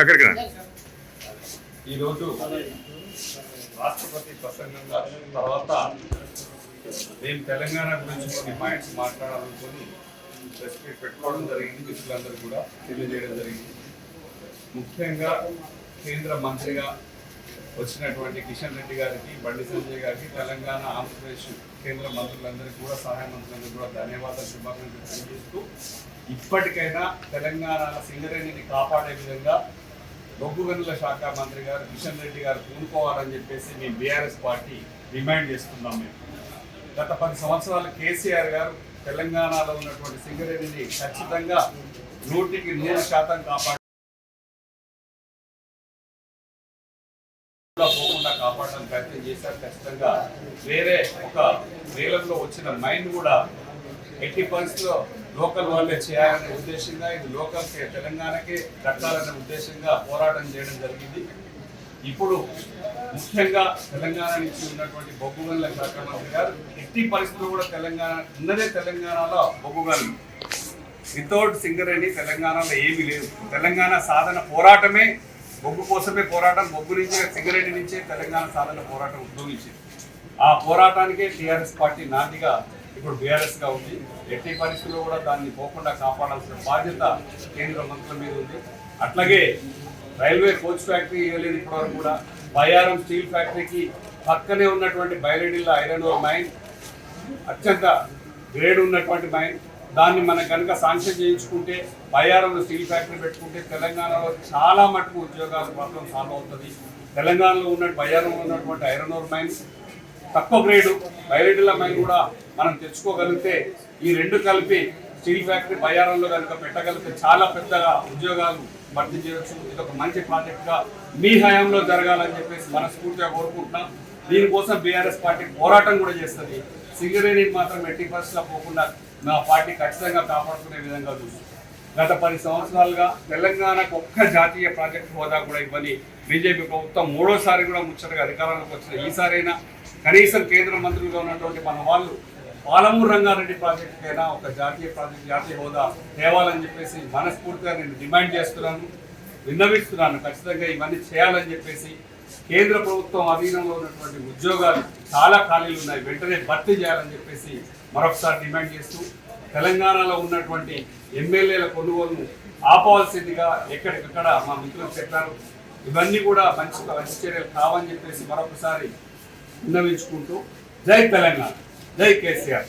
దగ్గరికి రండి ఈరోజు రాష్ట్రపతి ప్రసంగంగా తర్వాత నేను తెలంగాణ గురించి కొన్ని పాయింట్స్ మాట్లాడాలనుకొని ప్రెస్ మీట్ పెట్టుకోవడం జరిగింది. మిత్రులందరూ కూడా తెలియజేయడం జరిగింది. ముఖ్యంగా కేంద్ర మంత్రిగా వచ్చినటువంటి కిషన్ రెడ్డి గారికి బండి సంజయ్ గారికి తెలంగాణ ఆంధ్రప్రదేశ్ కేంద్ర మంత్రులందరికీ కూడా సహాయ మంత్రులందరికీ కూడా ధన్యవాదాలు శుభాకాంక్షలు తెలియజేస్తూ ఇప్పటికైనా తెలంగాణ సింగరేణిని కాపాడే విధంగా బొగ్గు గనుల శాఖ మంత్రి గారు కిషన్ రెడ్డి గారు పూనుకోవాలని చెప్పేసి మేము బీఆర్ఎస్ పార్టీ డిమాండ్ చేస్తున్నాం మేము. గత పది సంవత్సరాలు కేసీఆర్ గారు తెలంగాణలో ఉన్నటువంటి సింగరేణిని ఖచ్చితంగా నూటికి నూరు శాతం కాపాడు పోకుండా కాపాడడం ప్రయత్నం చేశారు. ఖచ్చితంగా వేరే ఒక వేలంలో వచ్చిన మైండ్ కూడా ఎట్టి పరిస్థితుల్లో లోకల్ వాళ్ళే చేయాలనే ఉద్దేశంగా ఇది లోకల్కి తెలంగాణకే దక్కాలనే ఉద్దేశంగా పోరాటం చేయడం జరిగింది. ఇప్పుడు ముఖ్యంగా తెలంగాణ నుంచి ఉన్నటువంటి బొగ్గుగల్ల శాఖ మంత్రి గారు ఎట్టి పరిస్థితులు కూడా తెలంగాణ ఉన్నదే తెలంగాణలో బొగ్గుగలు వితౌట్ సింగరేణి తెలంగాణలో ఏమీ లేదు. తెలంగాణ సాధన పోరాటమే బొగ్గు కోసమే పోరాటం బొగ్గు నుంచే సింగరేణి నుంచే తెలంగాణ సాధన పోరాటం ఉద్భవించింది. ఆ పోరాటానికే టీఆర్ఎస్ పార్టీ నాందిగా ఇప్పుడు బీఆర్ఎస్గా ఉంది. ఎట్టి పరిస్థితుల్లో కూడా దాన్ని పోకుండా కాపాడాల్సిన బాధ్యత కేంద్ర మంత్రుల మీద ఉంది. అట్లాగే రైల్వే కోచ్ ఫ్యాక్టరీ ఇవ్వలేదు ఇప్పటివరకు కూడా. బయారం స్టీల్ ఫ్యాక్టరీకి పక్కనే ఉన్నటువంటి బయలడిల్ల ఐరన్ ఓర్ మైన్ అత్యంత గ్రేడ్ ఉన్నటువంటి మైన్. దాన్ని మనం కనుక శాంక్షన్ చేయించుకుంటే బయ్యారంలో స్టీల్ ఫ్యాక్టరీ పెట్టుకుంటే తెలంగాణలో చాలా మటుకు ఉద్యోగాల ప్రాబ్లం సాల్వ్ అవుతుంది. తెలంగాణలో ఉన్న బయ్యారంలో ఉన్నటువంటి ఐరన్ ఓర్ మైన్స్ తక్కువ గ్రేడు బయలడిల్ల మైన్ కూడా మనం తెచ్చుకోగలిగితే ఈ రెండు కలిపి స్టీల్ ఫ్యాక్టరీ బయారంలో కనుక పెట్టగలిగితే చాలా పెద్దగా ఉద్యోగాలు భర్తీ చేయవచ్చు ఇది ఒక మంచి ప్రాజెక్ట్గా మీ హయాంలో జరగాలని చెప్పేసి మనస్ఫూర్తిగా కోరుకుంటున్నాం. దీనికోసం బీఆర్ఎస్ పార్టీ పోరాటం కూడా చేస్తుంది. సింగరేణి మాత్రం ఎట్టి పరిస్థితుల్లో పోకుండా మా పార్టీ ఖచ్చితంగా కాపాడుకునే విధంగా చూస్తుంది. గత పది సంవత్సరాలుగా తెలంగాణకు ఒక్క జాతీయ ప్రాజెక్ట్ హోదా కూడా ఇవ్వని బీజేపీ ప్రభుత్వం మూడోసారి కూడా ముచ్చటగా అధికారంలోకి వచ్చిన ఈసారైనా కనీసం కేంద్ర మంత్రులుగా ఉన్నటువంటి మన వాళ్ళు పాలమూరు రంగారెడ్డి ప్రాజెక్టుకైనా ఒక జాతీయ ప్రాజెక్ట్ జాతీయ హోదా తేవాలని చెప్పేసి మనస్ఫూర్తిగా నేను డిమాండ్ చేస్తున్నాను విన్నవిస్తున్నాను. ఖచ్చితంగా ఇవన్నీ చేయాలని చెప్పేసి కేంద్ర ప్రభుత్వం అధీనంలో ఉన్నటువంటి ఉద్యోగాలు చాలా ఖాళీలు ఉన్నాయి. వెంటనే భర్తీ చేయాలని చెప్పేసి మరొకసారి డిమాండ్ చేస్తూ తెలంగాణలో ఉన్నటువంటి ఎమ్మెల్యేల కొనుగోలును ఆపవలసిందిగా ఎక్కడికక్కడ మా మిత్రులు చెప్పారు. ఇవన్నీ కూడా మంచి మంచి చర్యలు కావని చెప్పేసి మరొకసారి విన్నవించుకుంటూ జై తెలంగాణ జై కేసీఆర్.